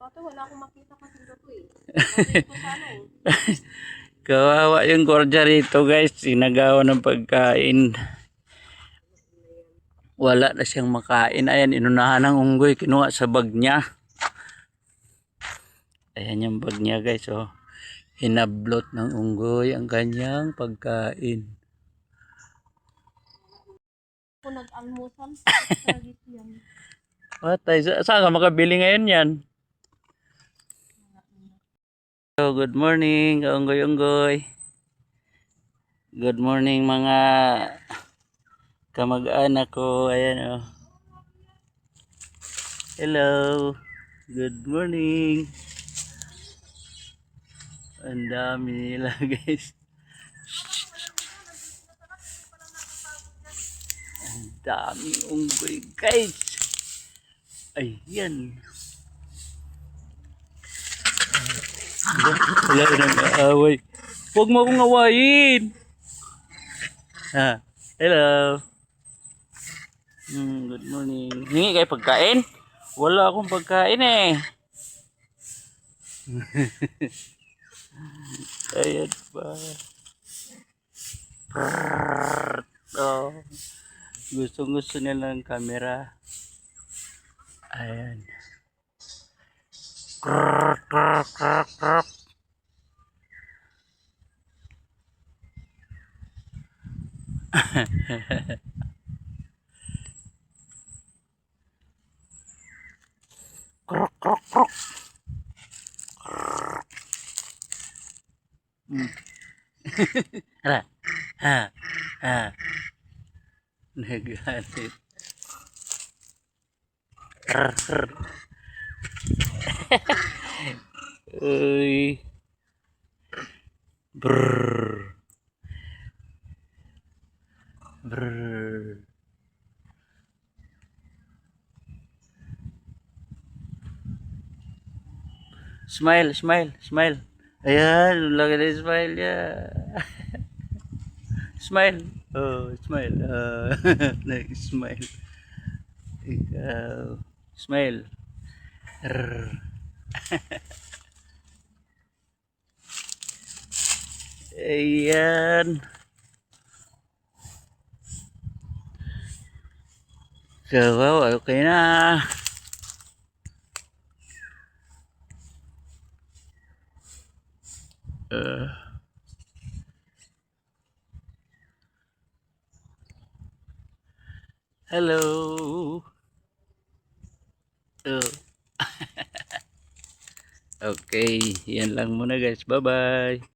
Pati wala akong makita kasi dito eh. Ko sana eh. Kawawa yung gordya rito guys. Sinagawa ng pagkain. Wala na siyang makain. Ayan, inunahan ng unggoy. Kinuha sa bag niya. Ayan yung bag niya guys. Oh. Hinablot ng unggoy ang kanyang pagkain. Kung nag-almusal. Sa saan ka makabili ngayon yan? Good morning, kaunggoy-unggoy. Good morning mga kamag-anak ko. Ayan oh. Hello. Good morning. Ang dami nila guys. Ang dami unggoy guys. Ayan. Wala nang aaway. Huwag mo akong awayin. Ha. Hello. Hmm, good morning. Hingi kayo pagkain? Wala akong pagkain eh. Ayan pa. Prrrr. Oh. Gustong gusto nila ng camera. Ayan. Krrr, krok krok krok ha ha negatif Uy. Brrr. Brrr. Smile, smile, smile. Ayan, na yung smile niya. smile. Oh, smile. Uh, like, smile. Ikaw. Smile. Rrr. Ayan. Kawawa, okay na. Uh. Hello. Okay, yan lang muna guys. Bye-bye.